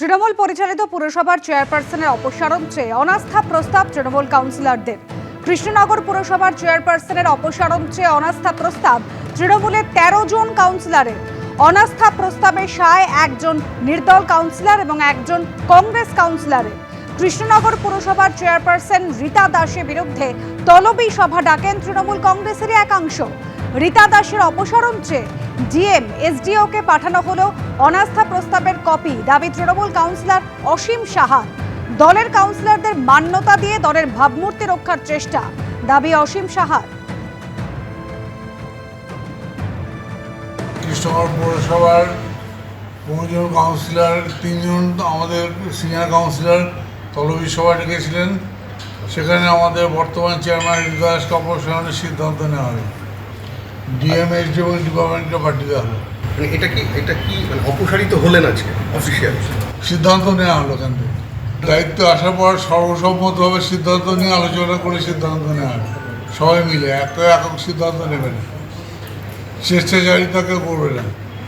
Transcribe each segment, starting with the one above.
তৃণমূল পরিচালিত পুরসভার চেয়ারপারসনের অপসারণ চেয়ে অনাস্থা প্রস্তাব তৃণমূল কাউন্সিলরদের। কৃষ্ণনগর পুরসভার চেয়ারপারসনের অপসারণ চেয়ে অনাস্থা প্রস্তাব তৃণমূলের তেরো জন কাউন্সিলরের। অনাস্থা প্রস্তাবে সায় একজন নির্দল কাউন্সিলর এবং একজন কংগ্রেস কাউন্সিলরের। কৃষ্ণনগর পুরসভার চেয়ারপারসন রীতা দাসের বিরুদ্ধে তলবি সভা ডাকেন তৃণমূল কংগ্রেসেরই একাংশ। রীতা দাসের অপসারণ চেয়ে ডিএম, এসডিওকে পাঠানো হলো অনাস্থা প্রস্তাবের কপি, দাবি তৃণমূল কাউন্সিলর অসীম সাহা। দলের কাউন্সিলরদের মান্যতা দিয়ে দলের ভাবমূর্তি রক্ষার চেষ্টা, দাবি অসীম সাহার। কৃষ্ণনগর পৌরসভার পনেরোজন কাউন্সিলর তিনজন আমাদের সিনিয়র কাউন্সিলর তলবি সভা ডেকেছিলেন সেখানে আমাদের বর্তমান চেয়ারম্যান হৃদয়াস অপসারণের সিদ্ধান্ত নেওয়া হবে ডিএমএসডি এবং ডিপার্টমেন্টকে পাঠিয়ে দেওয়া হলো। মানে এটা কি এটা কি মানে অপসারিত হলেন আজকে অফিসিয়াল সিদ্ধান্ত নেওয়া হলো থেকে। দায়িত্ব আসার পর সর্বসম্মতভাবে সিদ্ধান্ত নিয়ে আলোচনা করে সিদ্ধান্ত নেওয়া হবে সবাই মিলে একটা একক সিদ্ধান্ত নেবে না স্বেচ্ছাচারিতা কেউ করবে না।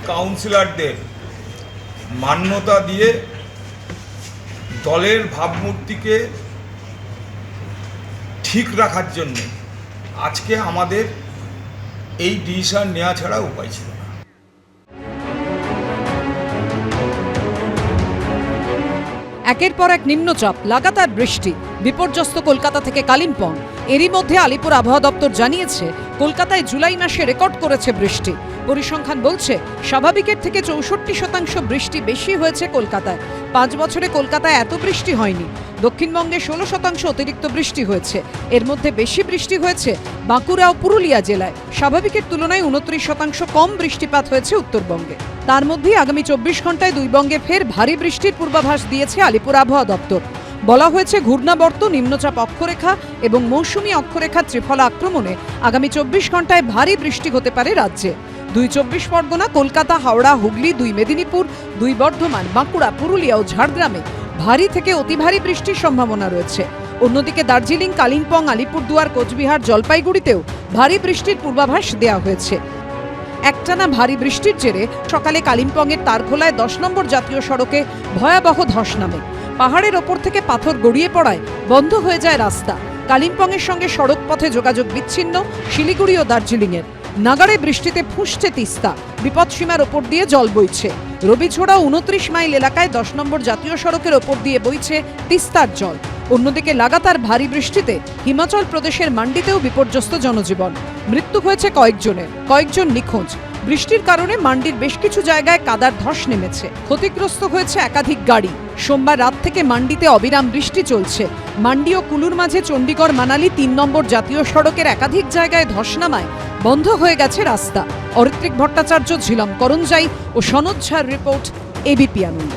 কাউন্সিলরদের মান্যতা দিয়ে দলের ভাবমূর্তিকে ঠিক রাখার জন্য আজকে আমাদের এই ডিসিশন নেওয়া ছাড়া উপায় ছিল না। একের পর এক নিম্নচাপ লাগাতার বৃষ্টি। বিপর্যস্ত কলকাতা থেকে কালিম্পং। এরই মধ্যে আলিপুর আবহাওয়া দপ্তর জানিয়েছে, কলকাতায় জুলাই মাসে রেকর্ড করেছে বৃষ্টি। পরিসংখ্যান বলছে, স্বাভাবিকের থেকে চৌষট্টি শতাংশ বৃষ্টি বেশি হয়েছে কলকাতায়। পাঁচ বছরে কলকাতায় এত বৃষ্টি হয়নি। দক্ষিণবঙ্গে ষোলো শতাংশ অতিরিক্ত বৃষ্টি হয়েছে। এর মধ্যে বেশি বৃষ্টি হয়েছে বাঁকুড়া ও পুরুলিয়া জেলায়। স্বাভাবিকের তুলনায় উনত্রিশ শতাংশ কম বৃষ্টিপাত হয়েছে উত্তরবঙ্গে। তার মধ্যেই আগামী চব্বিশ ঘন্টায় দুই বঙ্গে ফের ভারী বৃষ্টির পূর্বাভাস দিয়েছে আলিপুর আবহাওয়া দপ্তর। বলা হয়েছে, ঘূর্ণাবর্ত, নিম্নচাপ অক্ষরেখা এবং মৌসুমী অক্ষরেখা ত্রিফলা আক্রমণে আগামী চব্বিশ ঘন্টায় ভারী বৃষ্টি হতে পারে রাজ্যে। দুই চব্বিশ পরগনা, কলকাতা, হাওড়া, হুগলি, দুই মেদিনীপুর, দুই বর্ধমান, বাঁকুড়া, পুরুলিয়া ও ঝাড়গ্রামে ভারী থেকে অতি ভারী বৃষ্টির সম্ভাবনা রয়েছে। অন্যদিকে দার্জিলিং, কালিম্পং, আলিপুরদুয়ার, কোচবিহার, জলপাইগুড়িতেও ভারী বৃষ্টির পূর্বাভাস দেওয়া হয়েছে। একটানা ভারী বৃষ্টির জেরে সকালে কালিম্পংয়ের তারখোলায় দশ নম্বর জাতীয় সড়কে ভয়াবহ ধস নামে। পাহাড়ের ওপর থেকে পাথর গড়িয়ে পড়ায় বন্ধ হয়ে যায় রাস্তা। কালিম্পংয়ের সঙ্গে সড়ক পথে যোগাযোগ বিচ্ছিন্ন শিলিগুড়ি ও দার্জিলিংয়ের। নাগাড়ে বৃষ্টিতে ফুঁসছে তিস্তা। বিপদসীমার ওপর দিয়ে জল বইছে। রবিছোড়া উনত্রিশ মাইল এলাকায় দশ নম্বর জাতীয় সড়কের ওপর দিয়ে বইছে তিস্তার জল। অন্যদিকে লাগাতার ভারী বৃষ্টিতে হিমাচল প্রদেশের মান্ডিতেও বিপর্যস্ত জনজীবন। মৃত্যু হয়েছে কয়েকজনের। কয়েকজন নিখোঁজ। বৃষ্টির কারণে মান্ডির বেশ কিছু জায়গায় কাদার ধস নেমেছে। ক্ষতিগ্রস্ত হয়েছে একাধিক গাড়ি। সোমবার রাত থেকে মান্ডিতে অবিরাম বৃষ্টি চলছে। মান্ডি ও কুলুর মাঝে চণ্ডীগড় মানালি তিন নম্বর জাতীয় সড়কের একাধিক জায়গায় ধস নামায়। বন্ধ হয়ে গেছে রাস্তা। অরিত্রিক ভট্টাচার্য, ঝিলম করঞ্জাই ও সনদ ঝার রিপোর্ট, এবিপি আনন্দ।